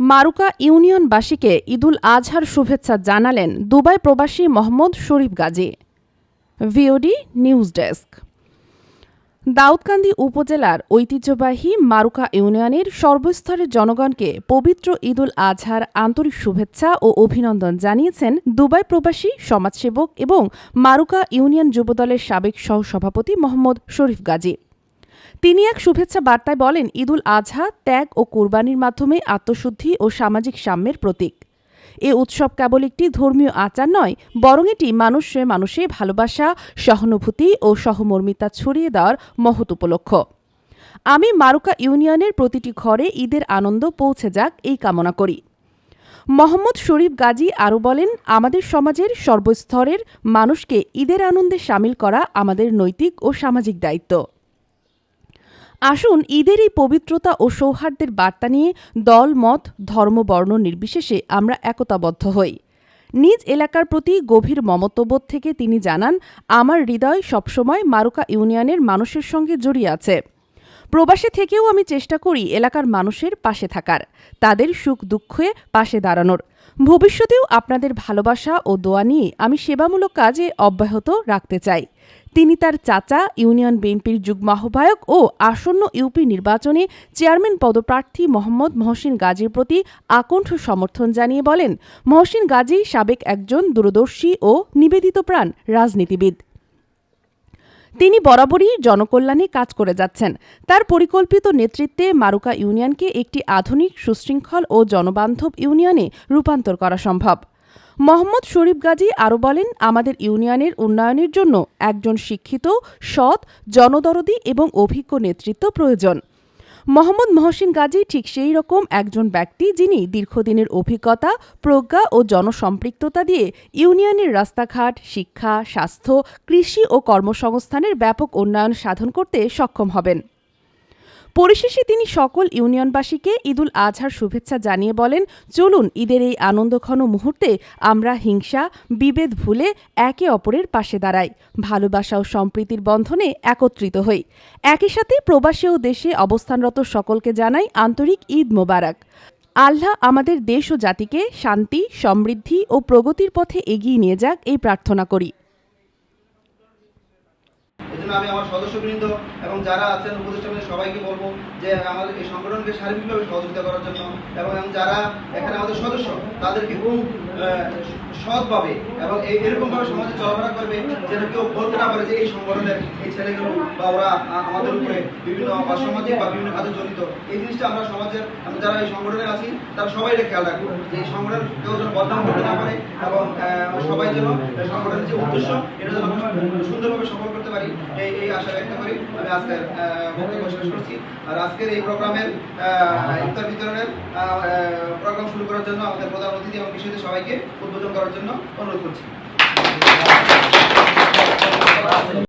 মারুকা ইউনিয়নবাসীকে ঈদুল আজহার শুভেচ্ছা জানালেন দুবাই প্রবাসী Mohammad Sharif Gazi. VOD news desk Daudkandi উপজেলার ঐতিহ্যবাহী মারুকা ইউনিয়নের সর্বস্তরের জনগণকে পবিত্র ঈদুল আজহার আন্তরিক শুভেচ্ছা ও অভিনন্দন জানিয়েছেন দুবাই প্রবাসী সমাজসেবক এবং মারুকা ইউনিয়ন যুবদলের সাবেক সহসভাপতি মোহাম্মদ শরীফ গাজী। তিনি এক শুভেচ্ছা বার্তায় বলেন, ঈদুল আজহা ত্যাগ ও কোরবানির মাধ্যমে আত্মশুদ্ধি ও সামাজিক সাম্যের প্রতীক। এ উৎসব কেবল একটি ধর্মীয় আচার নয়, বরং এটি মানুষে মানুষে ভালোবাসা, সহানুভূতি ও সহমর্মিতা ছড়িয়ে দেওয়ার মহৎ উপলক্ষ। আমি মারুকা ইউনিয়নের প্রতিটি ঘরে ঈদের আনন্দ পৌঁছে যাক এই কামনা করি। মোহাম্মদ শরীফ গাজী আরও বলেন, আমাদের সমাজের সর্বস্তরের মানুষকে ঈদের আনন্দে সামিল করা আমাদের নৈতিক ও সামাজিক দায়িত্ব। আসুন ঈদের এই পবিত্রতা ও সৌহার্দ্যের বার্তা নিয়ে দল, মত, ধর্ম, বর্ণ নির্বিশেষে আমরা একতাবদ্ধ হই। নিজ এলাকার প্রতি গভীর মমত্ববোধ থেকে তিনি জানান, আমার হৃদয় সবসময় মারুকা ইউনিয়নের মানুষের সঙ্গে জড়িয়ে আছে। প্রবাসে থেকেও আমি চেষ্টা করি এলাকার মানুষের পাশে থাকার, তাদের সুখ দুঃখে পাশে দাঁড়ানোর। ভবিষ্যতেও আপনাদের ভালোবাসা ও দোয়া নিয়ে আমি সেবামূলক কাজে অব্যাহত রাখতে চাই। তিনি তার চাচা, ইউনিয়ন বিএনপির যুগ্ম আহ্বায়ক ও আসন্ন ইউপি নির্বাচনে চেয়ারম্যান পদপ্রার্থী মোহাম্মদ মহসিন গাজীর প্রতি আকণ্ঠ সমর্থন জানিয়ে বলেন, মহসিন গাজী সাবেক একজন দূরদর্শী ও নিবেদিত প্রাণ রাজনীতিবিদ। তিনি বরাবরই জনকল্যাণে কাজ করে যাচ্ছেন। তার পরিকল্পিত নেতৃত্বে মারুকা ইউনিয়নকে একটি আধুনিক সুশৃঙ্খল ও জনবান্ধব ইউনিয়নে রূপান্তর করা সম্ভব। মোহাম্মদ শরীফ গাজী আরও বলেন, আমাদের ইউনিয়নের উন্নয়নের জন্য একজন শিক্ষিত, সৎ, জনদরদি এবং অভিজ্ঞ নেতৃত্ব প্রয়োজন। মোহাম্মদ মহসিন গাজী ঠিক সেই রকম একজন ব্যক্তি যিনি দীর্ঘদিনের অভিজ্ঞতা, প্রজ্ঞা ও জনসম্পৃক্ততা দিয়ে ইউনিয়নের রাস্তাঘাট, শিক্ষা, স্বাস্থ্য, কৃষি ও কর্মসংস্থানের ব্যাপক উন্নয়ন সাধন করতে সক্ষম হবেন। পরিশেষে তিনি সকল ইউনিয়নবাসীকে ঈদুল আজহার শুভেচ্ছা জানিয়ে বলেন, চলুন ঈদের এই আনন্দঘন মুহূর্তে আমরা হিংসা, বিভেদ ভুলে একে অপরের পাশে দাঁড়াই, ভালোবাসা ও সম্প্রীতির বন্ধনে একত্রিত হই। একই সাথে প্রবাসী ও দেশে অবস্থানরত সকলকে জানাই আন্তরিক ঈদ মোবারক। আল্লাহ আমাদের দেশ ও জাতিকে শান্তি, সমৃদ্ধি ও প্রগতির পথে এগিয়ে নিয়ে যাক এই প্রার্থনা করি। জন্য আমি আমার সদস্যবৃন্দ এবং যারা আছেন উপদেষ্টা সবাইকে বলব যে আমাদের এই সংগঠনকে সার্বিকভাবে সহযোগিতা করার জন্য এবং যারা এখানে আমাদের সদস্য, তাদেরকে খুব সৎভাবে এবং এই এরকমভাবে সমাজে চলাফেরা করবে যেন কেউ বলতে না পারে যে এই সংগঠনের এই ছেলেগুলো বা ওরা আমাদের উপরে বিভিন্ন অসামাজিক বা বিভিন্ন কাজে জড়িত। এই জিনিসটা আমরা সমাজের যারা এই সংগঠনে আছি, তারা সবাই এটা খেয়াল রাখব যে এই সংগঠন কেউ যেন বদনাম করতে না পারে এবং সবাই যেন সংগঠনের যে উদ্দেশ্য, এটা যেন সুন্দরভাবে সফল করতে পারি, এই এই আশা ব্যক্ত করি। আমি আজকের বক্তব্য শেষ করছি। আর আজকের এই প্রোগ্রামের ইফতার বিতরণের প্রোগ্রাম শুরু করার জন্য আমাদের প্রধান অতিথি এবং বিষয়টি সবাইকে উদ্বোধন করার জন্য অনুরোধ করছি।